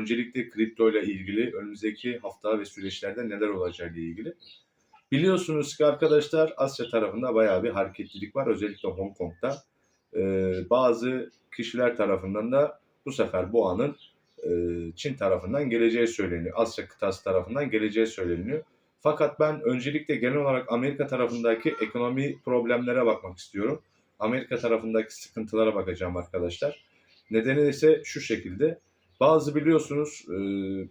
Öncelikle kripto ile ilgili önümüzdeki hafta ve süreçlerde neler olacağı ile ilgili. Biliyorsunuz ki arkadaşlar Asya tarafında bayağı bir hareketlilik var. Özellikle Hong Kong'da. Ee, bazı kişiler tarafından da bu sefer boğanın e, Çin tarafından geleceği söyleniyor. Asya kıtası tarafından geleceği söyleniyor. Fakat ben öncelikle genel olarak Amerika tarafındaki ekonomi problemlere bakmak istiyorum. Amerika tarafındaki sıkıntılara bakacağım arkadaşlar. Nedeni ise şu şekilde. Bazı biliyorsunuz e,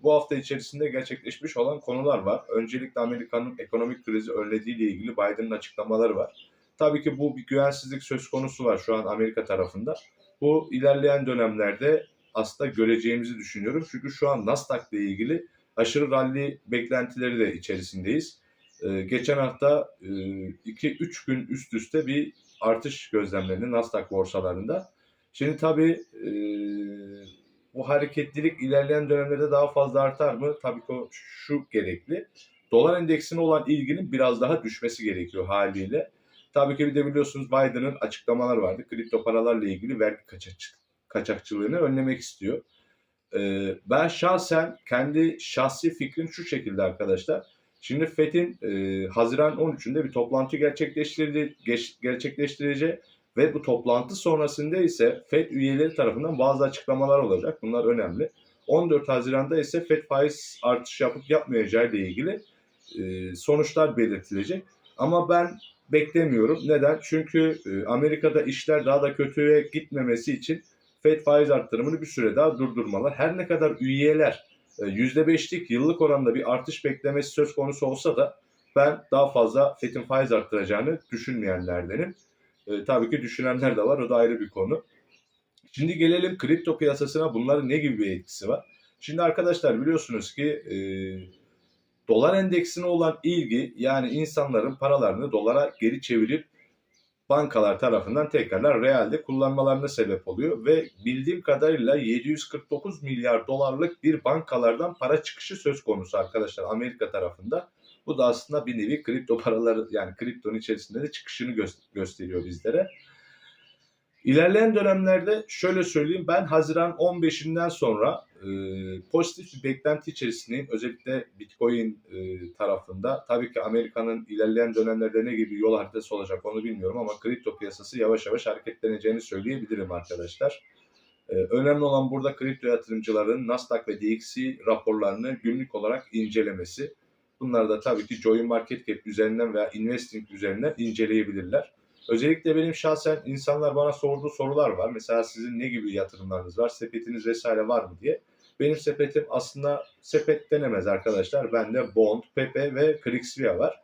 bu hafta içerisinde gerçekleşmiş olan konular var. Öncelikle Amerika'nın ekonomik krizi önlediği ile ilgili Biden'ın açıklamaları var. Tabii ki bu bir güvensizlik söz konusu var şu an Amerika tarafında. Bu ilerleyen dönemlerde aslında göreceğimizi düşünüyorum. Çünkü şu an Nasdaq ile ilgili aşırı rally beklentileri de içerisindeyiz. Ee, geçen hafta 2-3 e, gün üst üste bir artış gözlemlendi Nasdaq borsalarında. Şimdi tabii e, bu hareketlilik ilerleyen dönemlerde daha fazla artar mı? Tabii ki o şu gerekli. Dolar endeksine olan ilginin biraz daha düşmesi gerekiyor haliyle. Tabii ki bir de biliyorsunuz Biden'ın açıklamaları vardı. Kripto paralarla ilgili vergi kaçakçılığını önlemek istiyor. Ee, ben şahsen kendi şahsi fikrim şu şekilde arkadaşlar. Şimdi FED'in e, Haziran 13'ünde bir toplantı gerçekleştirildi, geç, gerçekleştireceği ve bu toplantı sonrasında ise FED üyeleri tarafından bazı açıklamalar olacak. Bunlar önemli. 14 Haziran'da ise FED faiz artış yapıp yapmayacağı ile ilgili e, sonuçlar belirtilecek. Ama ben beklemiyorum. Neden? Çünkü e, Amerika'da işler daha da kötüye gitmemesi için FED faiz arttırımını bir süre daha durdurmalı. Her ne kadar üyeler %5'lik e, yıllık oranda bir artış beklemesi söz konusu olsa da ben daha fazla FED'in faiz arttıracağını düşünmeyenlerdenim. E, tabii ki düşünenler de var o da ayrı bir konu. Şimdi gelelim kripto piyasasına bunların ne gibi bir etkisi var? Şimdi arkadaşlar biliyorsunuz ki e, dolar endeksine olan ilgi yani insanların paralarını dolara geri çevirip bankalar tarafından tekrarlar realde kullanmalarına sebep oluyor ve bildiğim kadarıyla 749 milyar dolarlık bir bankalardan para çıkışı söz konusu arkadaşlar Amerika tarafında. Bu da aslında bir nevi kripto paraları yani kriptonun içerisinde de çıkışını gö- gösteriyor bizlere. İlerleyen dönemlerde şöyle söyleyeyim ben Haziran 15'inden sonra e, pozitif bir beklenti içerisindeyim. Özellikle Bitcoin e, tarafında. Tabii ki Amerika'nın ilerleyen dönemlerde ne gibi yol haritası olacak onu bilmiyorum ama kripto piyasası yavaş yavaş hareketleneceğini söyleyebilirim arkadaşlar. E, önemli olan burada kripto yatırımcıların Nasdaq ve DXY raporlarını günlük olarak incelemesi. Bunları da tabii ki Join Market Cap üzerinden veya Investing üzerinden inceleyebilirler. Özellikle benim şahsen insanlar bana sorduğu sorular var. Mesela sizin ne gibi yatırımlarınız var, sepetiniz vesaire var mı diye. Benim sepetim aslında sepet denemez arkadaşlar. Bende Bond, Pepe ve Clixvia var.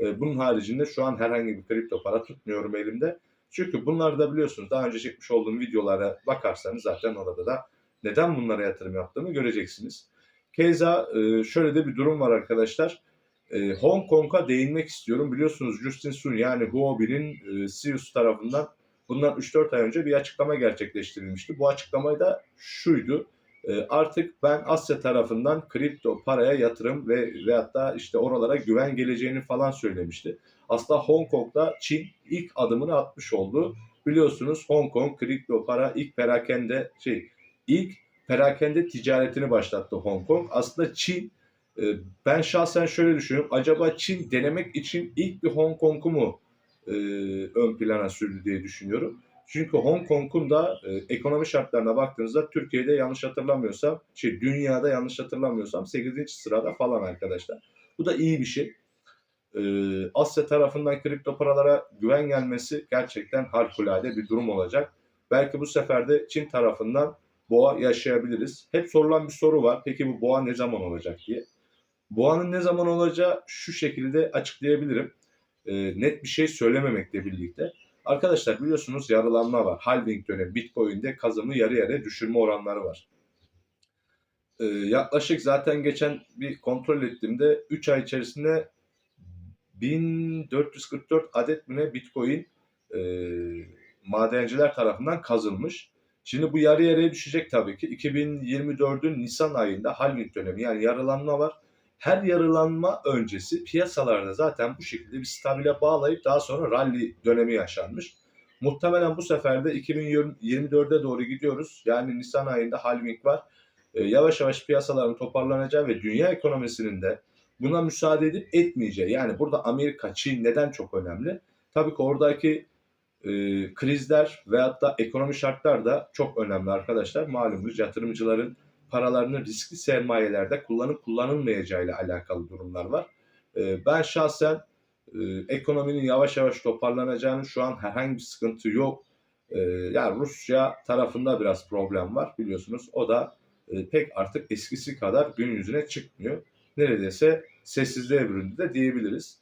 Ee, bunun haricinde şu an herhangi bir kripto para tutmuyorum elimde. Çünkü bunları da biliyorsunuz daha önce çekmiş olduğum videolara bakarsanız zaten orada da neden bunlara yatırım yaptığımı göreceksiniz. Keza e, şöyle de bir durum var arkadaşlar. E, Hong Kong'a değinmek istiyorum. Biliyorsunuz Justin Sun yani Huobi'nin e, CEO'su tarafından bundan 3-4 ay önce bir açıklama gerçekleştirilmişti. Bu açıklamayı da şuydu. E, artık ben Asya tarafından kripto paraya yatırım ve veyahut da işte oralara güven geleceğini falan söylemişti. Aslında Hong Kong'da Çin ilk adımını atmış oldu. Biliyorsunuz Hong Kong kripto para ilk perakende şey ilk perakende ticaretini başlattı Hong Kong. Aslında Çin e, ben şahsen şöyle düşünüyorum. Acaba Çin denemek için ilk bir Hong Kong'u mu e, ön plana sürdü diye düşünüyorum. Çünkü Hong Kong'un da e, ekonomi şartlarına baktığınızda Türkiye'de yanlış hatırlamıyorsam, şey dünyada yanlış hatırlamıyorsam 8. sırada falan arkadaşlar. Bu da iyi bir şey. E, Asya tarafından kripto paralara güven gelmesi gerçekten harikulade bir durum olacak. Belki bu sefer de Çin tarafından boğa yaşayabiliriz. Hep sorulan bir soru var. Peki bu boğa ne zaman olacak diye. Boğanın ne zaman olacağı şu şekilde açıklayabilirim. E, net bir şey söylememekle birlikte. Arkadaşlar biliyorsunuz yarılanma var. Halving dönemi Bitcoin'de kazımı yarı yarıya düşürme oranları var. E, yaklaşık zaten geçen bir kontrol ettiğimde 3 ay içerisinde 1444 adet mi ne Bitcoin e, madenciler tarafından kazılmış. Şimdi bu yarı yarıya düşecek tabii ki. 2024'ün Nisan ayında halving dönemi yani yarılanma var. Her yarılanma öncesi piyasalarda zaten bu şekilde bir stabile bağlayıp daha sonra rally dönemi yaşanmış. Muhtemelen bu sefer de 2024'e doğru gidiyoruz. Yani Nisan ayında halving var. e, yavaş yavaş piyasaların toparlanacağı ve dünya ekonomisinin de buna müsaade edip etmeyeceği. Yani burada Amerika, Çin neden çok önemli? Tabii ki oradaki e, krizler veyahut da ekonomi şartlar da çok önemli arkadaşlar. Malumunuz yatırımcıların paralarını riskli sermayelerde kullanıp kullanılmayacağıyla alakalı durumlar var. E, ben şahsen e, ekonominin yavaş yavaş toparlanacağını şu an herhangi bir sıkıntı yok. E, yani Rusya tarafında biraz problem var biliyorsunuz. O da e, pek artık eskisi kadar gün yüzüne çıkmıyor. Neredeyse sessizliğe büründü de diyebiliriz.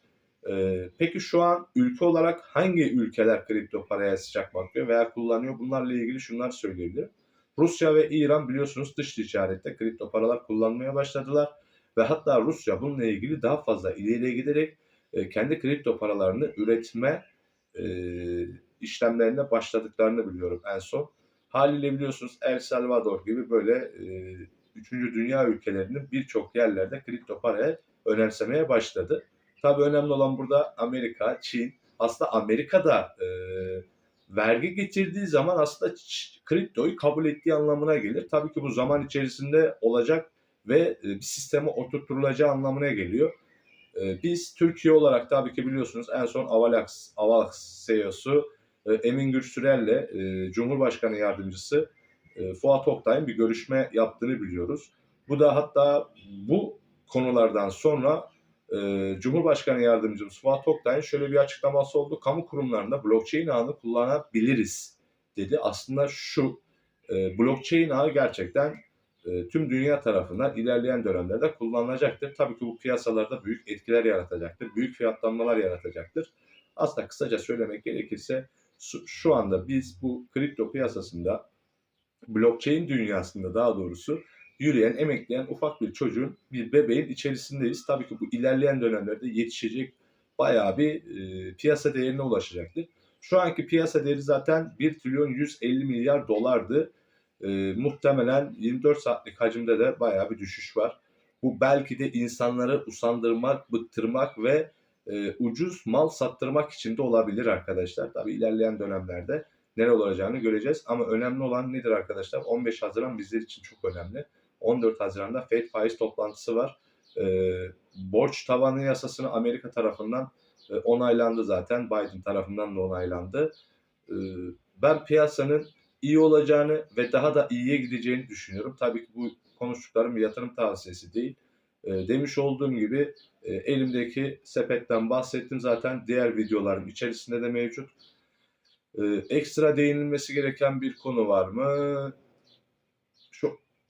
Ee, peki şu an ülke olarak hangi ülkeler kripto paraya sıcak bakıyor veya kullanıyor? Bunlarla ilgili şunlar söyleyebilirim. Rusya ve İran biliyorsunuz dış ticarette kripto paralar kullanmaya başladılar ve hatta Rusya bununla ilgili daha fazla ileriye giderek e, kendi kripto paralarını üretme e, işlemlerine başladıklarını biliyorum en son. Haliyle biliyorsunuz El Salvador gibi böyle e, 3. dünya ülkelerinin birçok yerlerde kripto paraya önemsemeye başladı. Tabii önemli olan burada Amerika, Çin. Aslında Amerika da e, vergi getirdiği zaman aslında kriptoyu kabul ettiği anlamına gelir. Tabii ki bu zaman içerisinde olacak ve e, bir sisteme oturtulacağı anlamına geliyor. E, biz Türkiye olarak tabii ki biliyorsunuz en son Avalax, Avalax CEO'su e, Emin Gürsürel'le Cumhurbaşkanı Yardımcısı Fuat Oktay'ın bir görüşme yaptığını biliyoruz. Bu da hatta bu konulardan sonra e, Cumhurbaşkanı Yardımcımız Fuat Oktay'ın şöyle bir açıklaması oldu. Kamu kurumlarında blockchain ağını kullanabiliriz dedi. Aslında şu e, blockchain ağı gerçekten e, tüm dünya tarafından ilerleyen dönemlerde kullanılacaktır. Tabii ki bu piyasalarda büyük etkiler yaratacaktır. Büyük fiyatlanmalar yaratacaktır. Aslında kısaca söylemek gerekirse şu- anda biz bu kripto piyasasında blockchain dünyasında daha doğrusu yürüyen, emekleyen ufak bir çocuğun, bir bebeğin içerisindeyiz. Tabii ki bu ilerleyen dönemlerde yetişecek bayağı bir e, piyasa değerine ulaşacaktır. Şu anki piyasa değeri zaten 1 trilyon 150 milyar dolardı. E, muhtemelen 24 saatlik hacimde de bayağı bir düşüş var. Bu belki de insanları usandırmak, bıktırmak ve e, ucuz mal sattırmak için de olabilir arkadaşlar. Tabii ilerleyen dönemlerde neler olacağını göreceğiz. Ama önemli olan nedir arkadaşlar? 15 Haziran bizler için çok önemli. 14 Haziran'da Fed faiz toplantısı var. Ee, borç tavanı yasasını Amerika tarafından e, onaylandı zaten. Biden tarafından da onaylandı. Ee, ben piyasanın iyi olacağını ve daha da iyiye gideceğini düşünüyorum. Tabii ki bu konuştuklarım yatırım tavsiyesi değil. Ee, demiş olduğum gibi e, elimdeki sepetten bahsettim zaten. Diğer videolarım içerisinde de mevcut. Ee, ekstra değinilmesi gereken bir konu var mı?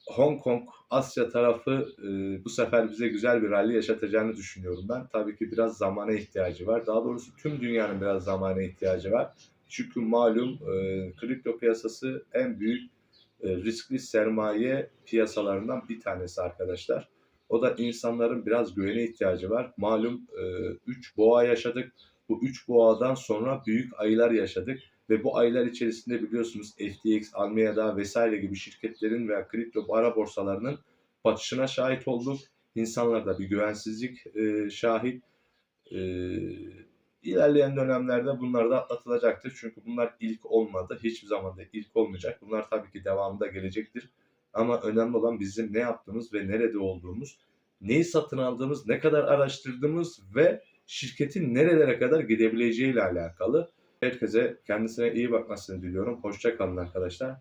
Hong Kong, Asya tarafı e, bu sefer bize güzel bir rally yaşatacağını düşünüyorum ben. Tabii ki biraz zamana ihtiyacı var. Daha doğrusu tüm dünyanın biraz zamana ihtiyacı var. Çünkü malum e, kripto piyasası en büyük e, riskli sermaye piyasalarından bir tanesi arkadaşlar. O da insanların biraz güvene ihtiyacı var. Malum 3 boğa yaşadık. Bu 3 boğadan sonra büyük aylar yaşadık. Ve bu aylar içerisinde biliyorsunuz FTX, Almeida vesaire gibi şirketlerin veya kripto para borsalarının batışına şahit olduk. İnsanlarda bir güvensizlik e, şahit. E, ilerleyen dönemlerde bunlar da atlatılacaktır. Çünkü bunlar ilk olmadı. Hiçbir zaman da ilk olmayacak. Bunlar tabii ki devamında gelecektir. Ama önemli olan bizim ne yaptığımız ve nerede olduğumuz, neyi satın aldığımız, ne kadar araştırdığımız ve şirketin nerelere kadar gidebileceği ile alakalı. Herkese kendisine iyi bakmasını diliyorum. Hoşça kalın arkadaşlar.